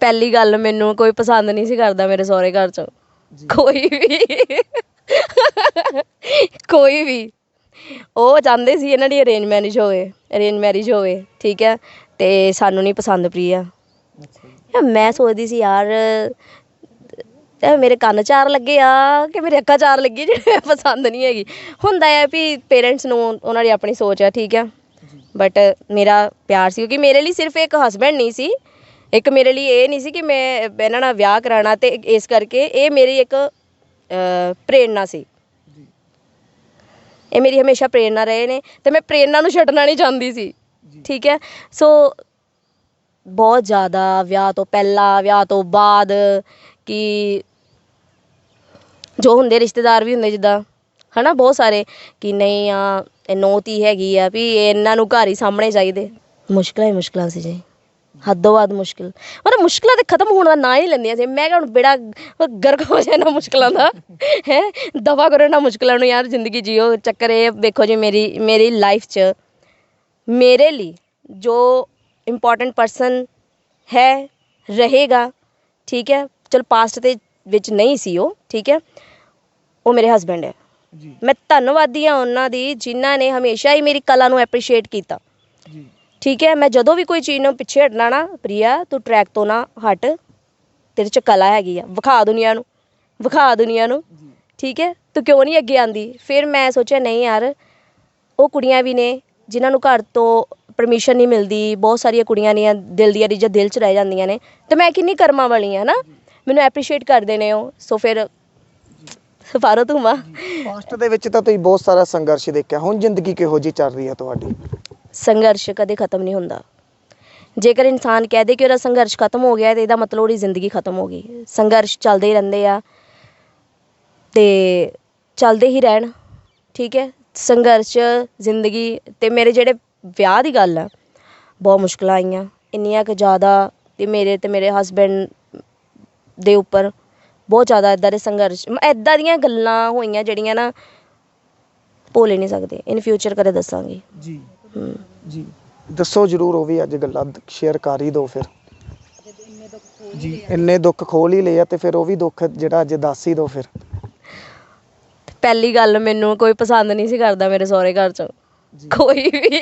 ਪਹਿਲੀ ਗੱਲ ਮੈਨੂੰ ਕੋਈ ਪਸੰਦ ਨਹੀਂ ਸੀ ਕਰਦਾ ਮੇਰੇ ਸਹੁਰੇ ਘਰ ਚ। ਕੋਈ ਵੀ। ਕੋਈ ਵੀ। ਉਹ ਚਾਹੁੰਦੇ ਸੀ ਇਹਨਾਂ ਦੀ ਅਰੇਂਜ ਮੈਰਿਜ ਹੋਵੇ ਅਰੇਂਜ ਮੈਰਿਜ ਹੋਵੇ ਠੀਕ ਹੈ? ਤੇ ਸਾਨੂੰ ਨਹੀਂ ਪਸੰਦ ਪ੍ਰਿਆ। ਮੈਂ ਸੋਚਦੀ ਸੀ ਯਾਰ ਇਹ ਮੇਰੇ ਕੰਨ ਚਾਰ ਲੱਗੇ ਆ ਕਿ ਮੇਰੇ ਅੱਖਾਂ ਚਾਰ ਲੱਗੀ ਜਿਹੜੇ ਪਸੰਦ ਨਹੀਂ ਹੈਗੀ। ਹੁੰਦਾ ਹੈ ਵੀ ਪੇਰੈਂਟਸ ਨੂੰ ਉਹਨਾਂ ਦੀ ਆਪਣੀ ਸੋਚ ਹੈ ਠੀਕ ਹੈ? ਬਟ ਮੇਰਾ ਪਿਆਰ ਸੀ ਕਿਉਂਕਿ ਮੇਰੇ ਲਈ ਸਿਰਫ ਇੱਕ ਹਸਬੈਂਡ ਨਹੀਂ ਸੀ। ਇੱਕ ਮੇਰੇ ਲਈ ਇਹ ਨਹੀਂ ਸੀ ਕਿ ਮੈਂ ਇਹਨਾਂ ਨਾਲ ਵਿਆਹ ਕਰਾਣਾ ਤੇ ਇਸ ਕਰਕੇ ਇਹ ਮੇਰੀ ਇੱਕ ਅਹ, ਪ੍ਰੇਰਨਾ ਸੀ। ਇਹ ਮੇਰੀ ਹਮੇਸ਼ਾ ਪ੍ਰੇਰਨਾ ਰਹੇ ਨੇ ਤੇ ਮੈਂ ਪ੍ਰੇਰਨਾ ਨੂੰ ਛੱਡਣਾ ਨਹੀਂ ਚਾਹੁੰਦੀ ਸੀ। ਠੀਕ ਹੈ? ਸੋ ਬਹੁਤ ਜ਼ਿਆਦਾ ਵਿਆਹ ਤੋਂ ਪਹਿਲਾਂ ਵਿਆਹ ਤੋਂ ਬਾਅਦ ਕਿ ਜੋ ਹੁੰਦੇ ਰਿਸ਼ਤੇਦਾਰ ਵੀ ਹੁੰਦੇ ਜਿੱਦਾਂ ਹਨਾ ਬਹੁਤ ਸਾਰੇ ਕਿ ਨਹੀਂ ਆ ਇਹ ਨੌਤੀ ਹੈਗੀ ਆ ਵੀ ਇਹਨਾਂ ਨੂੰ ਘਰ ਹੀ ਸਾਹਮਣੇ ਚਾਹੀਦੇ। ਮੁਸ਼ਕਲਾਂ ਹੀ ਮੁਸ਼ਕਲਾਂ ਸੀ ਜੀ। ਹੱਦੋਂ ਵੱਧ ਮੁਸ਼ਕਿਲ। ਪਰ ਮੁਸ਼ਕਲਾਂ ਤੇ ਖਤਮ ਹੋਣ ਦਾ ਨਾਂ ਹੀ ਨਹੀਂ ਲੈਂਦੀਆਂ ਸੀ ਮੈਂ ਕਿਹਾ ਹੁਣ ਬੇੜਾ ਗਰਕ ਹੋ ਜਾਏ ਨਾ ਮੁਸ਼ਕਲਾਂ ਦਾ। ਹੈ? ਦਵਾ ਕਰੋ ਨਾ ਮੁਸ਼ਕਲਾਂ ਨੂੰ ਯਾਰ ਜ਼ਿੰਦਗੀ ਜੀਓ। ਚੱਕਰ ਇਹ ਵੇਖੋ ਜੀ ਮੇਰੀ ਮੇਰੀ ਲਾਈਫ 'ਚ ਮੇਰੇ ਲਈ ਜੋ ਇੰਪੋਰਟੈਂਟ ਪਰਸਨ ਹੈ ਰਹੇਗਾ ਠੀਕ ਹੈ ਚਲ ਪਾਸਟ ਦੇ ਵਿੱਚ ਨਹੀਂ ਸੀ ਉਹ ਠੀਕ ਹੈ ਉਹ ਮੇਰੇ ਹਸਬੈਂਡ ਹੈ। ਜੀ। ਮੈਂ ਧੰਨਵਾਦੀ ਹਾਂ ਉਹਨਾਂ ਦੀ ਜਿਨ੍ਹਾਂ ਨੇ ਹਮੇਸ਼ਾ ਹੀ ਮੇਰੀ ਕਲਾ ਨੂੰ ਐਪਰੀਸ਼ੀਏਟ ਕੀਤਾ। ਜੀ। ਠੀਕ ਹੈ, ਮੈਂ ਜਦੋਂ ਵੀ ਕੋਈ ਚੀਜ਼ ਨੂੰ ਪਿੱਛੇ ਹਟਣਾ ਨਾ, ਪ੍ਰਿਆ, ਤੂੰ ਟਰੈਕ ਤੋਂ ਨਾ ਹਟ। ਤੇਰੇ 'ਚ ਕਲਾ ਹੈਗੀ ਆ, ਵਿਖਾ ਦੁਨੀਆ ਨੂੰ, ਵਿਖਾ ਦੁਨੀਆ ਨੂੰ। ਠੀਕ ਹੈ, ਤੂੰ ਕਿਉਂ ਨਹੀਂ ਅੱਗੇ ਆਂਦੀ? ਫਿਰ ਮੈਂ ਸੋਚਿਆ, ਨਹੀਂ ਯਾਰ, ਉਹ ਕੁੜੀਆਂ ਵੀ ਨੇ, ਜਿਨ੍ਹਾਂ ਨੂੰ ਘਰ ਤੋਂ ਪਰਮਿਸ਼ਨ ਨਹੀਂ ਮਿਲਦੀ, ਬਹੁਤ ਸਾਰੀਆਂ ਕੁੜੀਆਂ ਨੇ ਦਿਲ ਦੀਆਂ ਰੀਝਾਂ ਦਿਲ 'ਚ ਰਹਿ ਜਾਂਦੀਆਂ ਨੇ। ਤੇ ਮੈਂ ਕਿੰਨੀ ਕਰਮਾਂ ਵਾਲੀ ਹਾਂ ਨਾ, ਮੈਨੂੰ ਐਪਰੀਸ਼ੀਏਟ ਕਰਦੇ ਨੇ ਉਹ। ਸੋ ਫਿਰ ਸਫਾਰੋ ਧੂਮਾ ਪਾਸਟ ਦੇ ਵਿੱਚ ਤਾਂ ਤੁਸੀਂ ਬਹੁਤ ਸਾਰਾ ਸੰਘਰਸ਼ ਦੇਖਿਆ, ਹੁਣ ਜ਼ਿੰਦਗੀ ਕਿਹੋ ਜੀ ਚੱਲ ਰਹੀ ਹੈ ਤੁਹਾਡੀ? ਸੰਘਰਸ਼ ਕਦੇ ਖਤਮ ਨਹੀਂ ਹੁੰਦਾ। ਜੇਕਰ ਇਨਸਾਨ ਕਹਿ ਦੇ ਕਿ ਉਹਦਾ ਸੰਘਰਸ਼ ਖਤਮ ਹੋ ਗਿਆ ਤੇ ਇਹਦਾ ਮਤਲਬ ਉਹਦੀ ਜ਼ਿੰਦਗੀ ਖਤਮ ਹੋ ਗਈ। ਸੰਘਰਸ਼ ਚੱਲਦੇ ਹੀ ਰਹਿੰਦੇ ਆ ਤੇ ਚੱਲਦੇ ਹੀ ਰਹਿਣ, ਠੀਕ ਹੈ? ਸੰਘਰਸ਼, ਜ਼ਿੰਦਗੀ ਤੇ ਮੇਰੇ ਜਿਹੜੇ ਵਿਆਹ ਦੀ ਗੱਲ ਆ, ਬਹੁਤ ਮੁਸ਼ਕਲਾਂ ਆਈਆਂ। ਇੰਨੀਆਂ ਕਿ ਜ਼ਿਆਦਾ ਤੇ ਮੇਰੇ ਤੇ ਮੇਰੇ ਹਸਬੈਂਡ ਦੇ ਉੱਪਰ ਬਹੁਤ ਜ਼ਿਆਦਾ ਇਦਾਂ ਦੇ ਸੰਘਰਸ਼ ਇਦਾਂ ਦੀਆਂ ਗੱਲਾਂ ਹੋਈਆਂ ਜਿਹੜੀਆਂ ਨਾ ਭੁੱਲ ਹੀ ਨਹੀਂ ਸਕਦੇ ਇਨ ਫਿਊਚਰ ਕਦੇ ਦੱਸਾਂਗੀ। ਜੀ ਹੂੰ। ਜੀ। ਦੱਸੋ ਜਰੂਰ ਉਹ ਵੀ ਅੱਜ ਗੱਲਾਂ ਸ਼ੇਅਰ ਕਰ ਹੀ ਦਿਓ ਫਿਰ। ਜੀ ਇੰਨੇ ਦੁੱਖ ਖੋਲ ਹੀ ਲਏ ਆ ਤੇ ਫਿਰ ਉਹ ਵੀ ਦੁੱਖ ਜਿਹੜਾ ਅੱਜ ਦੱਸ ਹੀ ਦਿਓ ਫਿਰ। ਪਹਿਲੀ ਗੱਲ ਮੈਨੂੰ ਕੋਈ ਪਸੰਦ ਨਹੀਂ ਸੀ ਕਰਦਾ ਮੇਰੇ ਸਹੁਰੇ ਘਰ ਚ। ਜੀ। ਕੋਈ ਵੀ।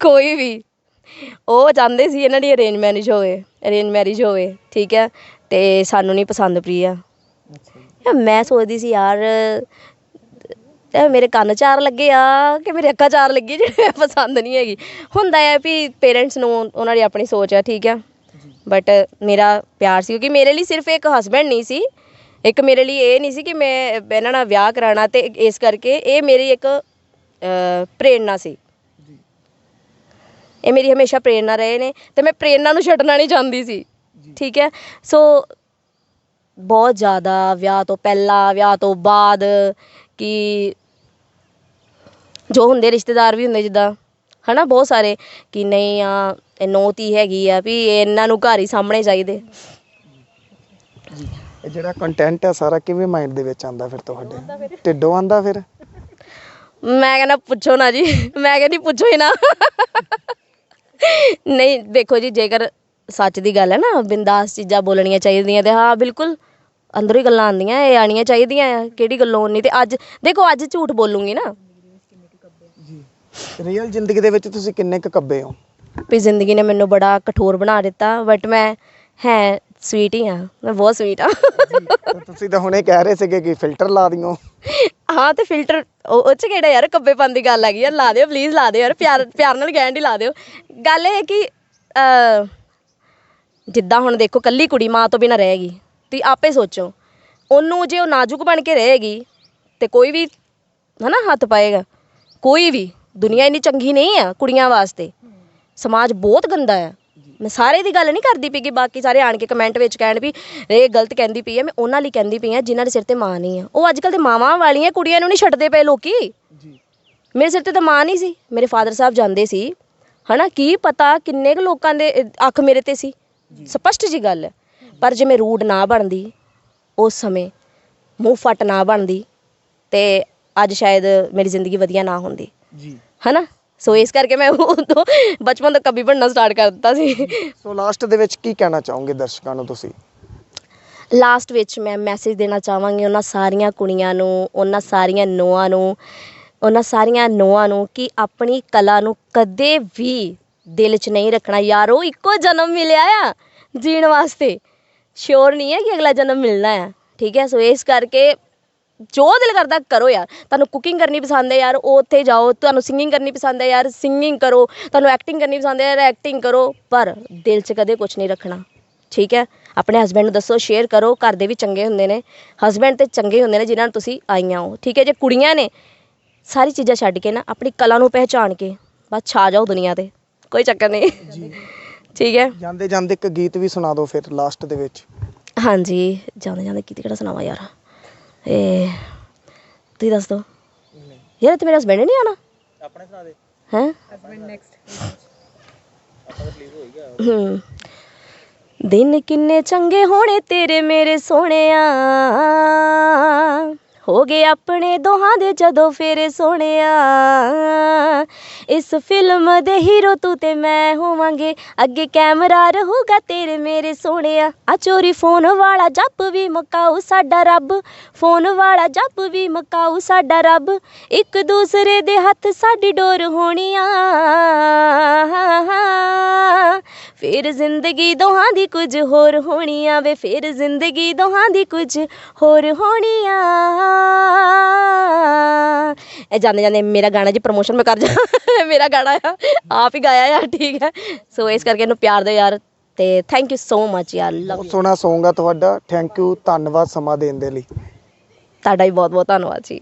ਕੋਈ ਵੀ। ਉਹ ਚਾਹੁੰਦੇ ਸੀ ਇਹਨਾਂ ਦੀ ਅਰੇਂਜ ਮੈਰਿਜ ਹੋਵੇ ਅਰੇਂਜ ਮੈਰਿਜ ਹੋਵੇ ਠੀਕ ਹੈ। ਤੇ ਸਾਨੂੰ ਨਹੀਂ ਪਸੰਦ ਪ੍ਰਿਆ। ਮੈਂ ਸੋਚਦੀ ਸੀ ਯਾਰ ਇਹ ਮੇਰੇ ਕੰਨ ਚਾਰ ਲੱਗੇ ਆ ਕਿ ਮੇਰੇ ਅੱਖਾਂ ਚਾਰ ਲੱਗੀ ਜਿਹੜੇ ਪਸੰਦ ਨਹੀਂ ਹੈਗੀ। ਹੁੰਦਾ ਹੈ ਵੀ ਪੇਰੈਂਟਸ ਨੂੰ ਉਹਨਾਂ ਦੀ ਆਪਣੀ ਸੋਚ ਹੈ ਠੀਕ ਹੈ ਬਟ ਮੇਰਾ ਪਿਆਰ ਸੀ ਕਿਉਂਕਿ ਮੇਰੇ ਲਈ ਸਿਰਫ ਇੱਕ ਹਸਬੈਂਡ ਨਹੀਂ ਸੀ। ਇੱਕ ਮੇਰੇ ਲਈ ਇਹ ਨਹੀਂ ਸੀ ਕਿ ਮੈਂ ਇਹਨਾਂ ਨਾਲ ਵਿਆਹ ਕਰਾਣਾ ਤੇ ਇਸ ਕਰਕੇ ਇਹ ਮੇਰੀ ਇੱਕ ਅਹ, ਪ੍ਰੇਰਨਾ ਸੀ। ਇਹ ਮੇਰੀ ਹਮੇਸ਼ਾ ਪ੍ਰੇਰਨਾ ਰਹੇ ਨੇ ਤੇ ਮੈਂ ਪ੍ਰੇਰਨਾ ਨੂੰ ਛੱਡਣਾ ਨਹੀਂ ਚਾਹੁੰਦੀ ਸੀ ਠੀਕ ਹੈ ਸੋ ਬਹੁਤ ਜ਼ਿਆਦਾ ਵਿਆਹ ਤੋਂ ਪਹਿਲਾਂ ਵਿਆਹ ਤੋਂ ਬਾਅਦ ਕਿ ਜੋ ਹੁੰਦੇ ਰਿਸ਼ਤੇਦਾਰ ਵੀ ਹੁੰਦੇ ਜਿੱਦਾਂ ਹਨਾ ਬਹੁਤ ਸਾਰੇ ਕਿ ਨਹੀਂ ਆ ਇਹ ਨੌਤੀ ਹੈਗੀ ਆ ਵੀ ਇਹਨਾਂ ਨੂੰ ਘਰ ਹੀ ਸਾਹਮਣੇ ਚਾਹੀਦੇ। ਇਹ ਜਿਹੜਾ ਕੰਟੈਂਟ ਹੈ ਸਾਰਾ ਕਿਵੇਂ ਮਾਈਂਡ ਦੇ ਵਿੱਚ ਆਂਦਾ ਫਿਰ ਤੁਹਾਡੇ? ਢਿੱਡੋਂ ਆਂਦਾ ਫਿਰ? ਮੈਂ ਕਹਿੰਦਾ ਪੁੱਛੋ ਨਾ ਜੀ ਮੈਂ ਕਹਿੰਦੀ ਪੁੱਛੋ ਹੀ ਨਾ। ਨਹੀਂ ਦੇਖੋ ਜੀ ਜੇਕਰ ਸੱਚ ਦੀ ਗੱਲ ਹੈ ਨਾ ਬਿੰਦਾਸ ਚੀਜ਼ਾਂ ਬੋਲਣੀਆਂ ਚਾਹੀਦੀਆਂ ਤੇ ਹਾਂ ਬਿਲਕੁਲ। ਅੰਦਰੋਂ ਹੀ ਗੱਲਾਂ ਆਉਂਦੀਆਂ ਇਹ ਆਣੀਆਂ ਚਾਹੀਦੀਆਂ ਆ ਕਿਹੜੀ ਗੱਲੋਂ ਨਹੀਂ ਤੇ ਅੱਜ ਦੇਖੋ ਅੱਜ ਝੂਠ ਬੋਲੂੰਗੀ ਨਾ। ਜੀ। ਰੀਅਲ ਜ਼ਿੰਦਗੀ ਦੇ ਵਿੱਚ ਤੁਸੀਂ ਕਿੰਨੇ ਕੁ ਕੱਬੇ ਹੋ? ਵੀ ਜ਼ਿੰਦਗੀ ਨੇ ਮੈਨੂੰ ਬੜਾ ਕਠੋਰ ਬਣਾ ਦਿੱਤਾ ਬਟ ਮੈਂ ਹੈ ਸਵੀਟ ਹੀ ਆ ਮੈਂ ਬਹੁਤ ਸਵੀਟ ਆ। ਤੇ ਤੁਸੀਂ ਤਾਂ ਹੁਣੇ ਕਹਿ ਰਹੇ ਸੀਗੇ ਕਿ ਫਿਲਟਰ ਲਾ ਦਿਓ। ਹਾਂ ਤੇ ਫਿਲਟਰ ਉਹ ਉਹ ਚ ਕਿਹੜਾ ਯਾਰ ਕੱਬੇਪਨ ਦੀ ਗੱਲ ਹੈਗੀ ਯਾਰ ਲਾ ਦਿਓ ਪਲੀਜ਼ ਲਾ ਦਿਓ ਯਾਰ ਪਿਆਰ ਪਿਆਰ ਨਾਲ ਦੀ ਲਾ ਦਿਓ। ਗੱਲ ਇਹ ਹੈ ਕਿ ਜਿੱਦਾਂ ਹੁਣ ਦੇਖੋ ਕੱਲੀ ਕੁੜੀ ਮਾਂ ਤੋਂ ਬਿਨਾਂ ਰਹੇਗੀ ਤੁਸੀਂ ਆਪੇ ਸੋਚੋ। ਉਹਨੂੰ ਜੇ ਉਹ ਨਾਜ਼ੁਕ ਬਣ ਕੇ ਰਹੇਗੀ ਤੇ ਕੋਈ ਵੀ ਹਨਾ ਹੱਥ ਪਾਏਗਾ। ਕੋਈ ਵੀ ਦੁਨੀਆ ਇੰਨੀ ਚੰਗੀ ਨਹੀਂ ਆ ਕੁੜੀਆਂ ਵਾਸਤੇ। ਸਮਾਜ ਬਹੁਤ ਗੰਦਾ ਆ। ਮੈਂ ਸਾਰੇ ਦੀ ਗੱਲ ਨਹੀਂ ਕਰਦੀ ਪਈ ਕਿ ਬਾਕੀ ਸਾਰੇ ਆਣ ਕੇ ਕਮੈਂਟ ਵਿੱਚ ਕਹਿਣ ਵੀ ਇਹ ਗਲਤ ਕਹਿੰਦੀ ਪਈ ਆ ਮੈਂ ਉਹਨਾਂ ਲਈ ਕਹਿੰਦੀ ਪਈ ਆ ਜਿਨ੍ਹਾਂ ਦੇ ਸਿਰ ਤੇ ਮਾਂ ਨਹੀਂ ਆ। ਉਹ ਅੱਜ ਕੱਲ ਤੇ ਮਾਵਾਂ ਵਾਲੀਆਂ ਕੁੜੀਆਂ ਨੂੰ ਨਹੀਂ ਛੱਡਦੇ ਪਏ ਲੋਕੀ। ਜੀ। ਮੇਰੇ ਸਿਰ ਤੇ ਤਾਂ ਮਾਂ ਨਹੀਂ ਸੀ ਮੇਰੇ ਫਾਦਰ ਸਾਹਿਬ ਜਾਂਦੇ ਸੀ। ਹਨਾ ਕੀ ਪਤਾ ਕਿੰਨੇ ਕੁ ਲੋਕਾਂ ਦੇ ਅੱਖ ਮੇਰੇ ਤੇ ਸੀ। ਸਪਸ਼ਟ ਜੀ ਗੱਲ ਹੈ ਪਰ ਜੇ ਮੈਂ ਰੂਡ ਨਾ ਬਣਦੀ ਉਸ ਸਮੇਂ ਮੂੰਹ ਫਟ ਨਾ ਬਣਦੀ ਤੇ ਅੱਜ ਸ਼ਾਇਦ ਮੇਰੀ ਜ਼ਿੰਦਗੀ ਵਧੀਆ ਨਾ ਹੁੰਦੀ। ਜੀ। ਹਨਾ? ਸੋ ਇਸ ਕਰਕੇ ਮੈਂ ਉਦੋਂ ਬਚਪਨ ਤੋਂ ਕਵੀ ਬਣਨਾ ਸਟਾਰਟ ਕਰ ਦਿੱਤਾ ਸੀ। ਸੋ ਲਾਸਟ ਦੇ ਵਿੱਚ ਕੀ ਕਹਿਣਾ ਚਾਹੋਗੇ ਦਰਸ਼ਕਾਂ ਨੂੰ ਤੁਸੀਂ? ਲਾਸਟ ਵਿੱਚ ਮੈਂ ਮੈਸੇਜ ਦੇਣਾ ਚਾਹਾਂਗੀ ਉਹਨਾਂ ਸਾਰੀਆਂ ਕੁੜੀਆਂ ਨੂੰ ਉਹਨਾਂ ਸਾਰੀਆਂ ਨੋਆਂ ਨੂੰ ਉਹਨਾਂ ਸਾਰੀਆਂ ਨੋਆਂ ਨੂੰ ਕਿ ਆਪਣੀ ਕਲਾ ਨੂੰ ਕਦੇ ਵੀ ਦਿਲ 'ਚ ਨਹੀਂ ਰੱਖਣਾ। ਯਾਰੋ ਇੱਕੋ ਜਨਮ ਮਿਲਿਆ ਆ ਜੀਣ ਵਾਸਤੇ। ਸ਼ੋਰ ਨਹੀਂ ਹੈ ਕਿ ਅਗਲਾ ਜਨਮ ਮਿਲਣਾ ਹੈ। ਠੀਕ ਹੈ? ਸੋ ਇਸ ਕਰਕੇ ਜੋ ਦਿਲ ਕਰਦਾ ਕਰੋ ਯਾਰ। ਤੁਹਾਨੂੰ ਕੁਕਿੰਗ ਕਰਨੀ ਪਸੰਦ ਹੈ ਯਾਰ, ਉਹ ਉੱਥੇ ਜਾਓ। ਤੁਹਾਨੂੰ ਸਿੰਗਿੰਗ ਕਰਨੀ ਪਸੰਦ ਹੈ ਯਾਰ ਸਿੰਗਿੰਗ ਕਰੋ। ਤੁਹਾਨੂੰ ਐਕਟਿੰਗ ਕਰਨੀ ਪਸੰਦ ਹੈ ਯਾਰ ਐਕਟਿੰਗ ਕਰੋ। ਪਰ ਦਿਲ 'ਚ ਕਦੇ ਕੁਝ ਨਹੀਂ ਰੱਖਣਾ। ਠੀਕ ਹੈ? ਆਪਣੇ ਹਸਬੈਂਡ ਨੂੰ ਦੱਸੋ ਸ਼ੇਅਰ ਕਰੋ। ਘਰ ਦੇ ਵੀ ਚੰਗੇ ਹੁੰਦੇ ਨੇ। ਹਸਬੈਂਡ ਤੇ ਚੰਗੇ ਹੁੰਦੇ ਨੇ ਜਿਨ੍ਹਾਂ ਨੂੰ ਤੁਸੀਂ ਆਈਆਂ ਹੋ। ਠੀਕ ਹੈ? ਜੇ ਕੁੜੀਆਂ ਨੇ, ਸਾਰੀ ਚੀਜ਼ਾਂ ਛੱਡ ਕੇ ਨਾ ਆਪਣੀ ਕਲਾ ਨੂੰ ਪਹਿਚਾਣ ਕੇ ਬਸ ਛਾ ਜਾਓ ਦੁਨੀਆ ਤੇ। ਕੋਈ ਚੱਕਰ ਨਹੀਂ। ਠੀਕ ਹੈ। ਜਾਂਦੇ ਜਾਂਦੇ ਇੱਕ ਗੀਤ ਵੀ ਸੁਣਾ ਦਿਓ ਫਿਰ ਲਾਸਟ ਦੇ ਵਿੱਚ। ਹਾਂਜੀ ਜਾਂਦੇ ਜਾਂਦੇ ਕਿਤੇ ਕਿਹੜਾ ਸੁਣਾਵਾਂ ਯਾਰ? ਇਹ ਤੁਸੀਂ ਦੱਸ ਦਿਓ। ਯਾਰ ਤੇ ਮੇਰੇ ਹਸਬੈਂਡ ਨਹੀਂ ਆਣਾ ਆਪਣੇ ਸੁਣਾ ਦੇ। ਹੈ? ਹਸਬੈਂਡ ਨੈਕਸਟ ਹੂੰ। ਦਿਨ ਕਿੰਨੇ ਚੰਗੇ ਹੋਣੇ ਤੇਰੇ ਮੇਰੇ ਸੋਹਣਿਆ। ਹੋ ਗਏ ਆਪਣੇ ਦੋਹਾਂ ਦੇ ਜਦੋਂ ਫੇਰੇ ਸੋਹਣਿਆ। ਇਸ ਫਿਲਮ ਦੇ ਹੀਰੋ ਤੂੰ ਤੇ ਮੈਂ ਹੋਵਾਂਗੇ। ਅੱਗੇ ਕੈਮਰਾ ਰਹੂਗਾ ਤੇਰੇ ਮੇਰੇ ਸੋਹਣਿਆ। ਆ ਚੋਰੀ ਫੋਨ ਵਾਲਾ ਜੱਪ ਵੀ ਮਕਾਊ ਸਾਡਾ ਰੱਬ। ਫੋਨ ਵਾਲਾ ਜੱਪ ਵੀ ਮਕਾਊ ਸਾਡਾ ਰੱਬ। ਇੱਕ ਦੂਸਰੇ ਦੇ ਹੱਥ ਸਾਡੀ ਡੋਰ ਹੋਣੀਆਂ। ਫਿਰ ਜ਼ਿੰਦਗੀ ਦੋਹਾਂ ਦੀ ਕੁਝ ਹੋਰ ਹੋਣੀਆਂ ਵੇ ਫਿਰ ਜ਼ਿੰਦਗੀ ਦੋਹਾਂ ਦੀ ਕੁਝ ਹੋਰ ਹੋਣੀਆਂ ਇਹ ਜਾਂਦੇ ਜਾਂਦੇ ਮੇਰਾ ਗਾਣਾ ਜੀ ਪ੍ਰਮੋਸ਼ਨ ਮੈਂ ਕਰ ਜਾ ਮੇਰਾ ਗਾਣਾ ਆ ਆਪ ਹੀ ਗਾਇਆ ਆ ਠੀਕ ਹੈ। ਸੋ ਇਸ ਕਰਕੇ ਇਹਨੂੰ ਪਿਆਰ ਦਿਓ ਯਾਰ ਤੇ ਥੈਂਕ ਯੂ ਸੋ ਮਚ ਯਾਰ ਲਵ ਬਹੁਤ ਸੋਹਣਾ Song ਆ ਤੁਹਾਡਾ। ਥੈਂਕ ਯੂ ਧੰਨਵਾਦ ਸਮਾਂ ਦੇਣ ਦੇ ਲਈ। ਤੁਹਾਡਾ ਵੀ ਬਹੁਤ ਬਹੁਤ ਧੰਨਵਾਦ ਜੀ।